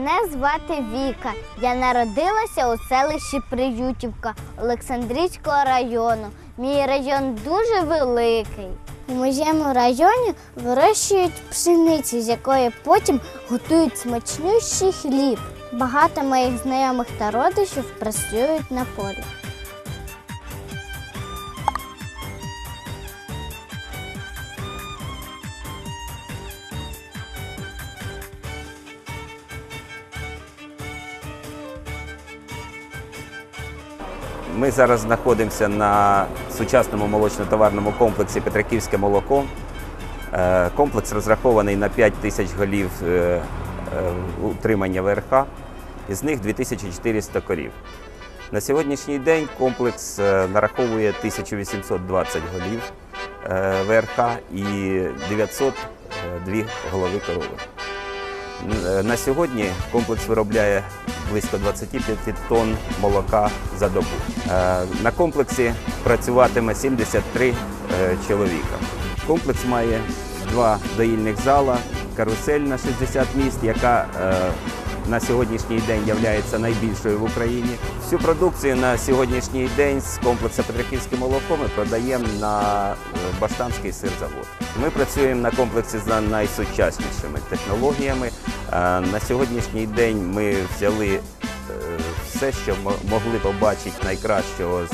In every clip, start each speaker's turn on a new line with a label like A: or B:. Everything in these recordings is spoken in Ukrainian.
A: Мене звати Віка. Я народилася у селищі Приютівка Олександрійського району. Мій район дуже великий. У моєму районі вирощують пшеницю, з якої потім готують смачнющий хліб. Багато моїх знайомих та родичів працюють на полі.
B: Ми зараз знаходимося на сучасному молочно-товарному комплексі Петриківське молоко. Е, Комплекс розрахований на 5 тисяч голів е, е, утримання ВРХ, із них 2400 корів. На сьогоднішній день комплекс нараховує 1820 голів ВРХ і 902 голови корови. Е, На сьогодні комплекс виробляє близько 25 тонн молока за добу. Е, На комплексі працюватиме 73 е, чоловіка. Комплекс має два доїльних зала, карусель на 60 місць, яка на сьогоднішній день є найбільшою в Україні. Всю продукцію на сьогоднішній день з комплексу Петриківське молоко ми продаємо на е, Баштанський сирзавод. Ми працюємо на комплексі за найсучаснішими технологіями. Е, На сьогоднішній день ми взяли е, все, що мо- могли побачити найкращого з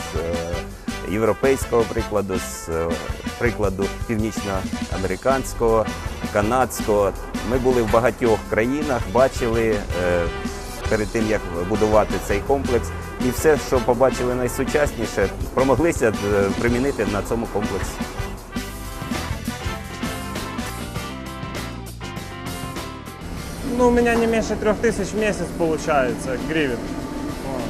B: європейського прикладу, з е, прикладу північноамериканського, канадського. Ми були в багатьох країнах, бачили е, перед тим, як будувати цей комплекс. І все, що побачили найсучасніше, промоглися е, примінити на цьому комплексі.
C: Ну, у меня не меньше трех тысяч в месяц получается гривен. Вот.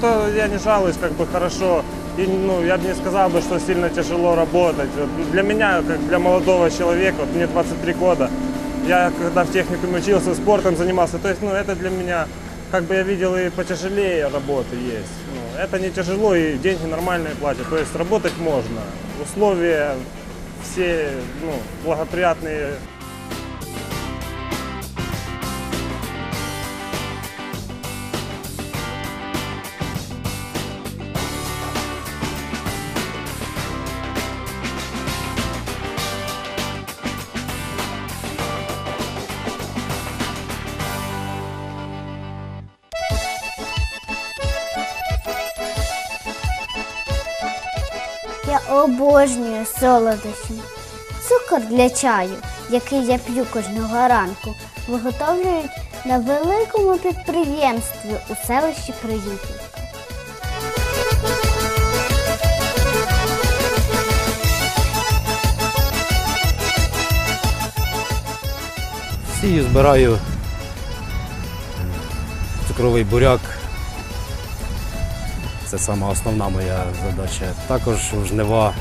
C: То я не жалуюсь, как бы хорошо. И, ну, я бы не сказал бы, что сильно тяжело работать. Для меня, как для молодого человека, вот мне 23 года, я когда в техникуме учился, спортом занимался, то есть, ну, это для меня, как бы я видел и потяжелее работы есть. Ну, это не тяжело и деньги нормальные платят, то есть работать можно. Условия все, ну, благоприятные
A: обожнюю солодощі. Цукор для чаю, який я п'ю кожного ранку, виготовлюють на великому підприємстві у селищі Приютівка.
D: Сію збираю цукровий буряк. Це сама основна моя задача. Також у жнива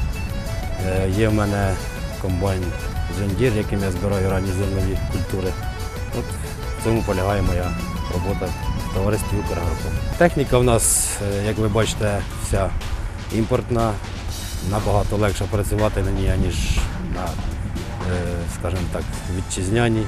D: е, є в мене комбайн Жендір, яким я збираю ранні зернові культури. От в цьому полягає моя робота в товаристві Украгропо. Техніка в нас, е, як ви бачите, вся імпортна. Набагато легше працювати на ній, ніж на, е, скажімо так, вітчизняній.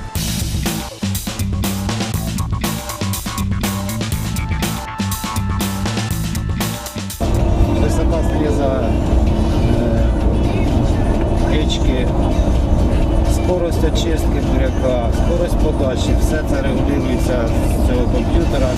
E: Очистки буряка, скорость подачі, все це регулюється з цього комп'ютера.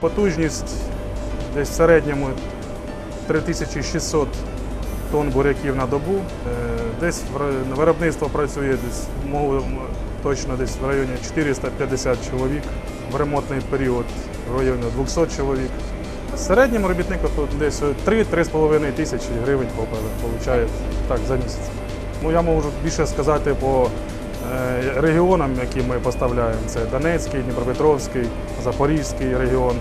F: Потужність десь в середньому 3600 тонн буряків на добу. Е, Десь виробництво працює десь мов- точно десь в районі 450 чоловік. В ремонтний період в районі 200 чоловік. В середньому робітник тут десь 3-3,5 тисячі гривень отримує так, за місяць. Ну, я можу більше сказати по регіонам, які ми поставляємо. Це Донецький, Дніпропетровський, Запорізький регіон.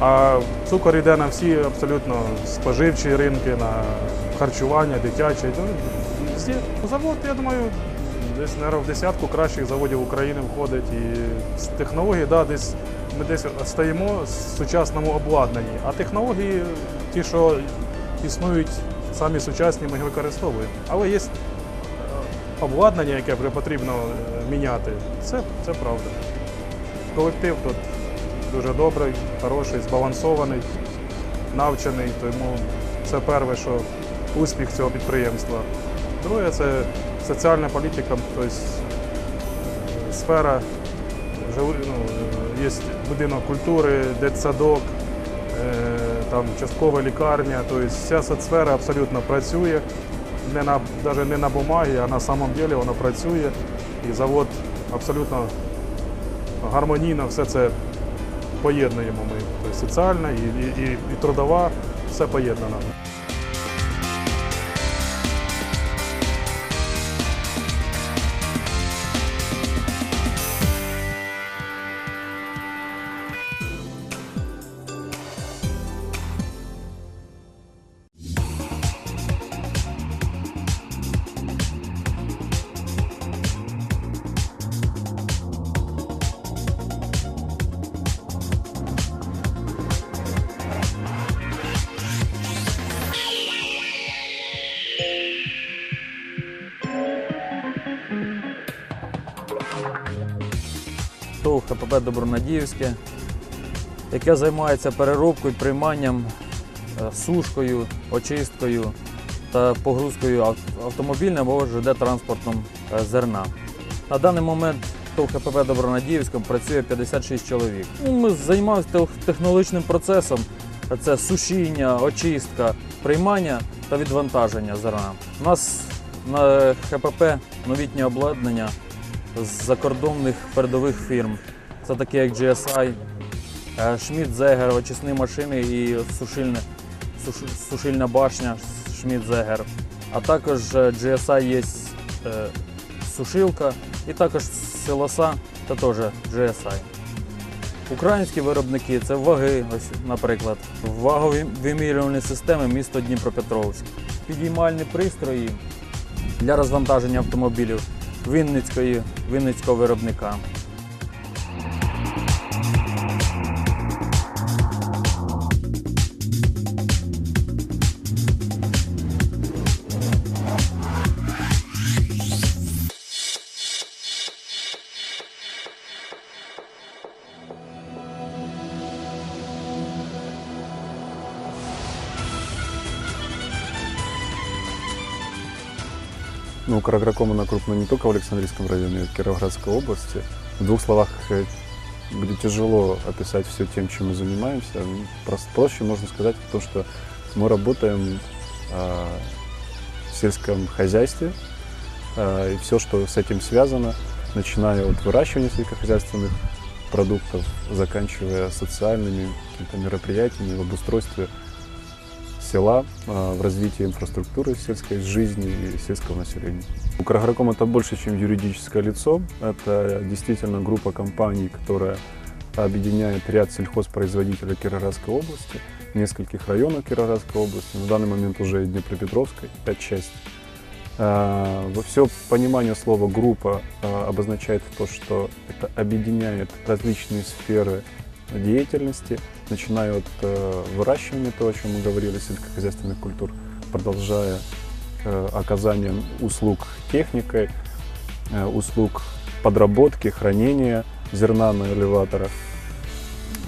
F: А цукор йде на всі абсолютно споживчі ринки, на харчування, дитяче. Ну. Завод, я думаю, десь наверное, в десятку кращих заводів України входить. І з технології, да, десь ми десь стаємо в сучасному обладнанні. А технології, ті, що існують самі сучасні, ми використовуємо. Але є е, обладнання, яке потрібно е, міняти. Це, це правда. Колектив тут дуже добрий, хороший, збалансований, навчений, тому це перше, що успіх цього підприємства. Друге це соціальна політика, тобто е, сфера, ну, е, є будинок культури, дитсадок, там часткова лікарня, тобто вся соцсфера абсолютно працює. Не на, навіть не на бумагі, а на самом деле воно працює. І завод абсолютно гармонійно все це поєднуємо ми. Тобто соціальна і, і, і, і трудова, все поєднано.
G: Добронадіївське, яке займається переробкою, прийманням, е, сушкою, очисткою та погрузкою ав- автомобільним або ЖД транспортом е, зерна. На даний момент ТОВ ХПП Добронадіївське працює 56 чоловік. Ну, Ми займаємося технологічним процесом. Це сушіння, очистка, приймання та відвантаження зерна. У нас на ХПП новітнє обладнання з закордонних передових фірм. Це такі як GSI, Schmidt Зегер, очисні машини і сушильне, суш- сушильна башня Schmidt Зегер. А також е, GSI є е, сушилка і також силоса та теж GSI. Українські виробники це ваги, ось, наприклад, вагові вимірювальні системи місто Дніпропетровськ, підіймальні пристрої для розвантаження автомобілів Вінницької, Вінницького виробника.
H: Караграком она крупна не только в Александрийском районе, а Кировоградской области. В двух словах э, будет тяжело описать все тем, чем мы занимаемся. Ну, прос- Проще можно сказать то, что мы работаем а, в сельском хозяйстве, а, и все, что с этим связано, начиная от выращивания сельскохозяйственных продуктов, заканчивая социальными какими-то мероприятиями в обустройстве села, а, в развитии инфраструктуры сельской жизни и сельского населения. Украгроком это больше, чем юридическое лицо. Это действительно группа компаний, которая объединяет ряд сельхозпроизводителей Кировоградской области, нескольких районов Кировоградской области, на данный момент уже и Днепропетровской отчасти. Все понимание слова «группа» а, обозначает то, что это объединяет различные сферы деятельности, начиная от э, выращивания, то, о чем мы говорили, сельскохозяйственных культур, продолжая э, оказанием услуг техникой, э, услуг подработки, хранения зерна на элеваторах,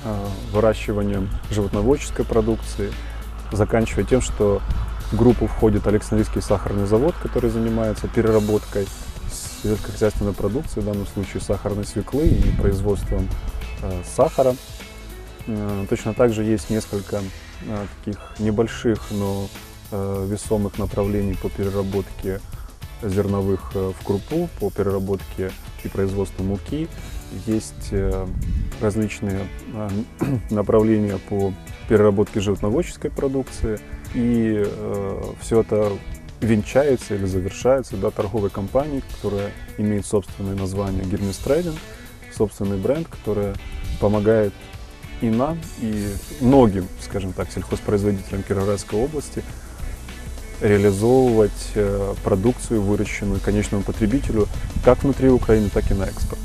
H: э, выращиванием животноводческой продукции, заканчивая тем, что в группу входит Александрийский сахарный завод, который занимается переработкой сельскохозяйственной продукции, в данном случае сахарной свеклы и производством э, сахара. Э, Точно так же есть несколько э, таких небольших, но э, весомых направлений по переработке зерновых в крупу, по переработке и производству муки. Есть различные направления по переработке животноводческой продукции. И все это венчается или завершается да, торговой компанией, которая имеет собственное название Гермес Трейдинг, собственный бренд, который помогает и нам, и многим, скажем так, сельхозпроизводителям Кировоградской области реализовывать э, продукцию, выращенную конечному потребителю, как внутри Украины, так и на экспорт.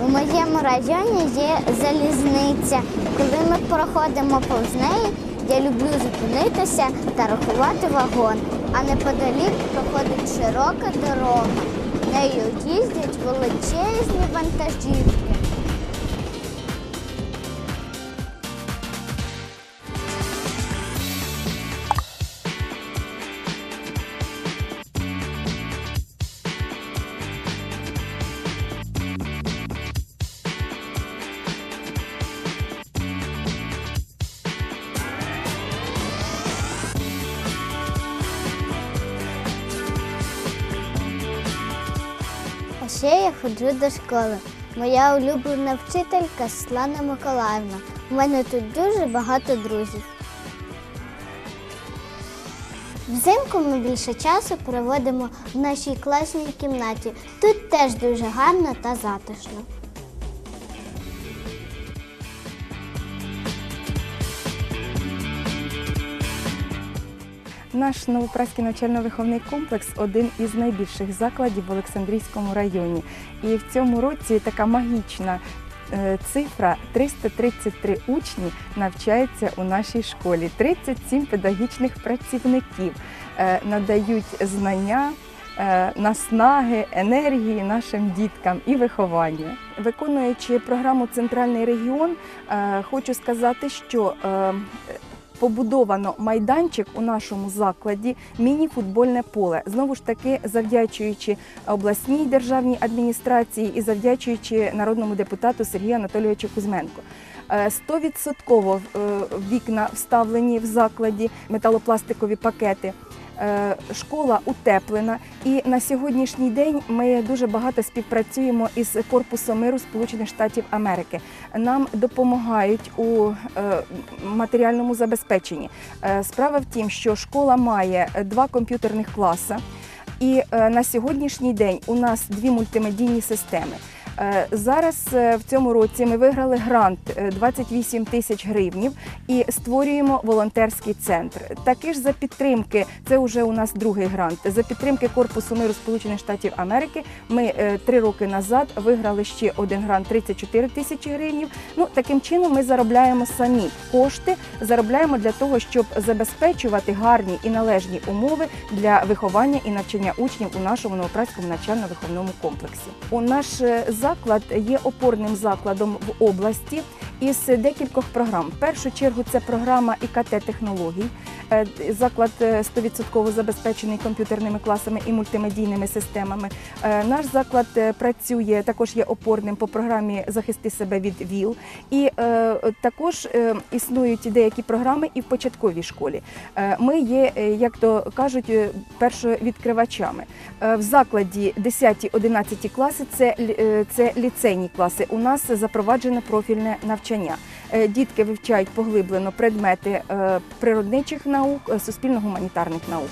A: У моєму районі є залізниця. Коли ми проходимо повз неї, я люблю зупинитися та рахувати вагон. А неподалік проходить широка дорога. Нею їздять величезні вантажівки. Ходжу до школи. Моя улюблена вчителька Світлана Миколаївна. У мене тут дуже багато друзів. Взимку ми більше часу проводимо в нашій класній кімнаті. Тут теж дуже гарно та затишно.
I: Наш Новопраський навчально-виховний комплекс один із найбільших закладів в Олександрійському районі. І в цьому році така магічна е, цифра 333 учні навчаються у нашій школі. 37 педагогічних працівників е, надають знання. е, Наснаги, енергії нашим діткам і виховання. Виконуючи програму Центральний регіон, хочу сказати, що побудовано майданчик у нашому закладі, міні-футбольне поле. Знову ж таки, завдячуючи обласній державній адміністрації і завдячуючи народному депутату Сергію Анатолійовичу Кузьменко. Е, Стовідсотково е, вікна вставлені в закладі, металопластикові пакети. Е, Школа утеплена, і на сьогоднішній день ми дуже багато співпрацюємо із Корпусом миру Сполучених Штатів Америки. Нам допомагають у е, матеріальному забезпеченні. Е, Справа в тім, що школа має два комп'ютерних класи, і на сьогоднішній день у нас дві мультимедійні системи. Е, Зараз е, в цьому році ми виграли грант е, 28 тисяч гривнів і створюємо волонтерський центр. Таки ж за підтримки, це вже у нас другий грант. За підтримки Корпусу миру Сполучених Штатів Америки ми е, три роки назад виграли ще один грант 34 тисячі гривнів. Ну таким чином ми заробляємо самі кошти, заробляємо для того, щоб забезпечувати гарні і належні умови для виховання і навчання учнів у нашому новопраському навчально-виховному комплексі. У наш е, заклад є опорним закладом в області із декількох програм. В першу чергу це програма ІКТ технологій. Е, Заклад е, 100% забезпечений комп'ютерними класами і мультимедійними системами. Е, Наш заклад е, працює також є опорним по програмі Захисти себе від ВІЛ. І е, також е, існують деякі програми і в початковій школі. Е, Ми є, е, як то кажуть, е, першовідкривачами. Е, В закладі 10-11 класи це, е, це ліцейні класи. У нас запроваджене профільне навчання. Е, дітки вивчають поглиблено предмети е, природничих наук, е, суспільно-гуманітарних наук.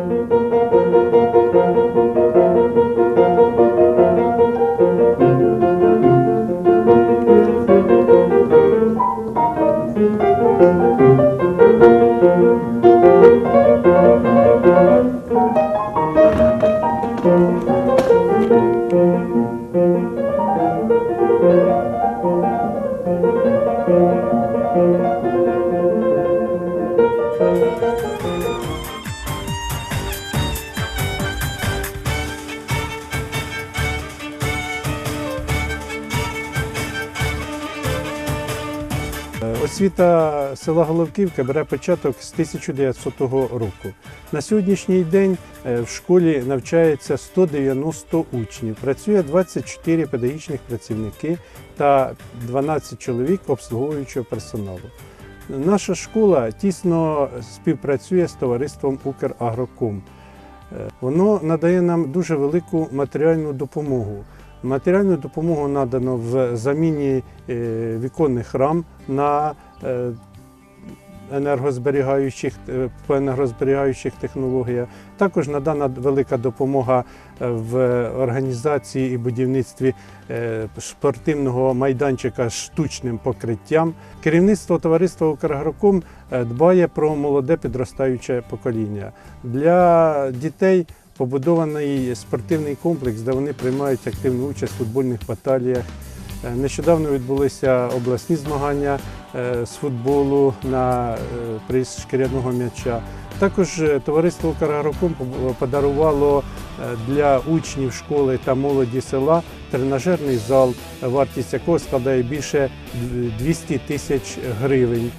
I: Thank you.
J: Освіта села Головківка бере початок з 1900 року. На сьогоднішній день е, в школі навчається 190 учнів. Працює 24 педагогічних працівники та 12 чоловік обслуговуючого персоналу. Наша школа тісно співпрацює з товариством Украгроком. Е, Воно надає нам дуже велику матеріальну допомогу. Матеріальну допомогу надано в заміні е, віконних рам на е, енергозберігаючих, е, по енергозберігаючих технологіях. Також надана велика допомога в організації і будівництві спортивного майданчика з штучним покриттям. Керівництво товариства «Украгроком» е, дбає про молоде підростаюче покоління. Для дітей побудований спортивний комплекс, де вони приймають активну участь в футбольних баталіях. Е, Нещодавно відбулися обласні змагання е, з футболу на е, приз шкіряного м'яча. Також товариство «Карагроком» поб- подарувало для учнів школи та молоді села тренажерний зал, вартість якого складає більше 200 тисяч гривень.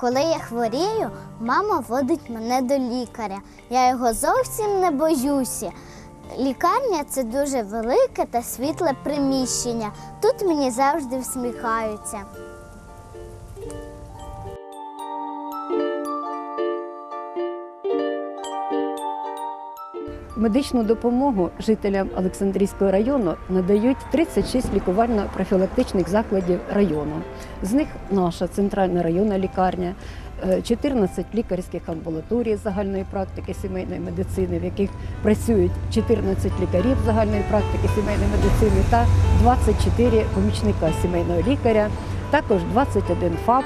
A: Коли я хворію, мама водить мене до лікаря. Я його зовсім не боюся. Лікарня це дуже велике та світле приміщення. Тут мені завжди всміхаються.
K: Медичну допомогу жителям Олександрійського району надають 36 лікувально-профілактичних закладів району. З них наша центральна районна лікарня, е, 14 лікарських амбулаторій загальної практики сімейної медицини, в яких працюють 14 лікарів загальної практики сімейної медицини та 24 помічника сімейного лікаря, також 21 ФАП.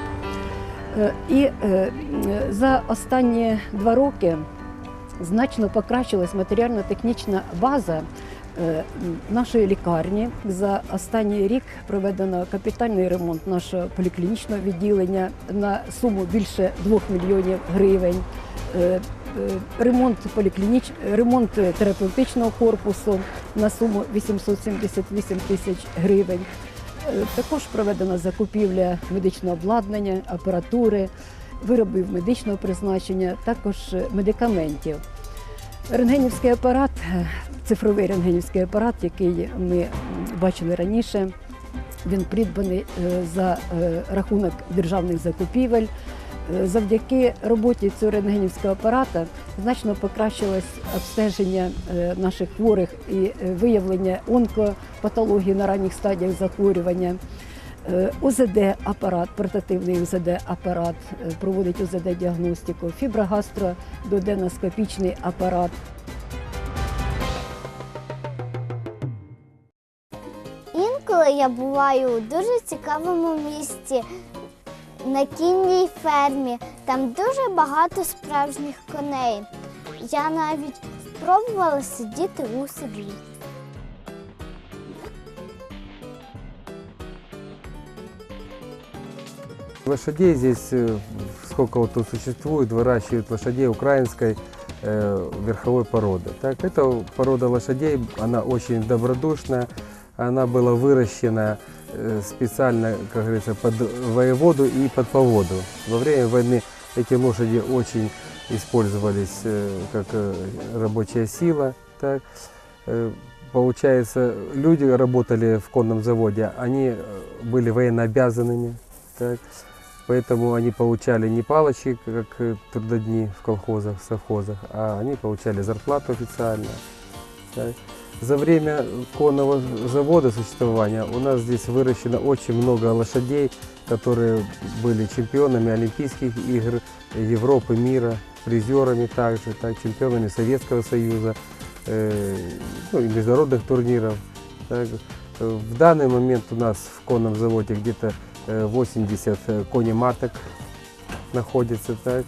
K: Е, І е, за останні два роки значно покращилась матеріально-технічна база е, нашої лікарні. За останній рік проведено капітальний ремонт нашого поліклінічного відділення на суму більше 2 мільйонів гривень. Е, е, Ремонт поліклініч... ремонт терапевтичного корпусу на суму 878 тисяч гривень. Також проведена закупівля медичного обладнання, апаратури, виробів медичного призначення, також е, медикаментів. Рентгенівський апарат, е, цифровий рентгенівський апарат, який ми бачили раніше, він придбаний е, за рахунок державних закупівель. Завдяки роботі цього рентгенівського апарата значно покращилось обстеження наших хворих і виявлення онкопатології на ранніх стадіях захворювання. Е, УЗД-апарат, портативний УЗД-апарат е, проводить УЗД-діагностику, фіброгастрододеноскопічний апарат.
A: Інколи я буваю у дуже цікавому місці на кінній фермі. Там дуже багато справжніх коней. Я навіть спробувала сидіти у седлі.
L: Лошадей здесь э, сколько вот тут существует, выращивают лошадей украинской э, верховой породы. Так, эта порода лошадей, она очень добродушная, она была выращена э, специально, как говорится, под воеводу и под поводу. Во время войны эти лошади очень использовались э, как э, рабочая сила. Так. Э, Получается, люди работали в конном заводе, они э, были военнообязанными. Так. Поэтому они получали не палочки, как э, трудодни в колхозах, в совхозах, а они получали зарплату официально. За время конного завода существования у нас здесь выращено очень много лошадей, которые были чемпионами Олимпийских игр, Европы, мира. призерами также, так, чемпионами Советского Союза, э, ну, и международных турниров. Так. Э, В данный момент у нас в конном заводе где-то 80 э, коней-маток находится. Так.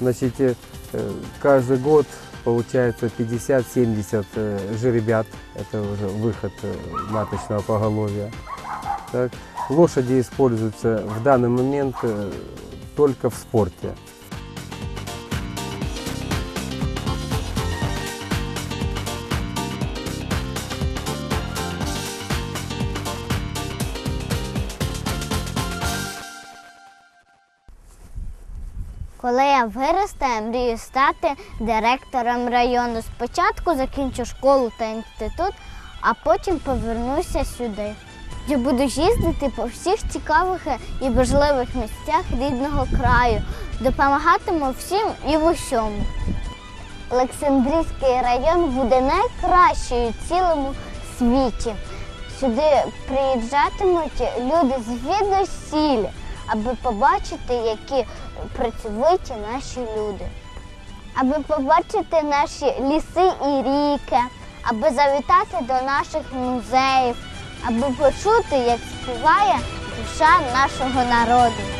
L: Значит, э, э, каждый год получается 50-70 э, жеребят. Это уже выход э, маточного поголовья. Так. Лошади используются в данный момент э, только в спорте.
A: Коли я виросту, я мрію стати директором району. Спочатку закінчу школу та інститут, а потім повернуся сюди. Я буду їздити по всіх цікавих і важливих місцях рідного краю, допомагатиму всім і в усьому. Олександрійський район буде найкращою в цілому світі. Сюди приїжджатимуть люди звідусіль, аби побачити, які працьовиті наші люди, аби побачити наші ліси і ріки, аби завітати до наших музеїв, аби почути, як співає душа нашого народу.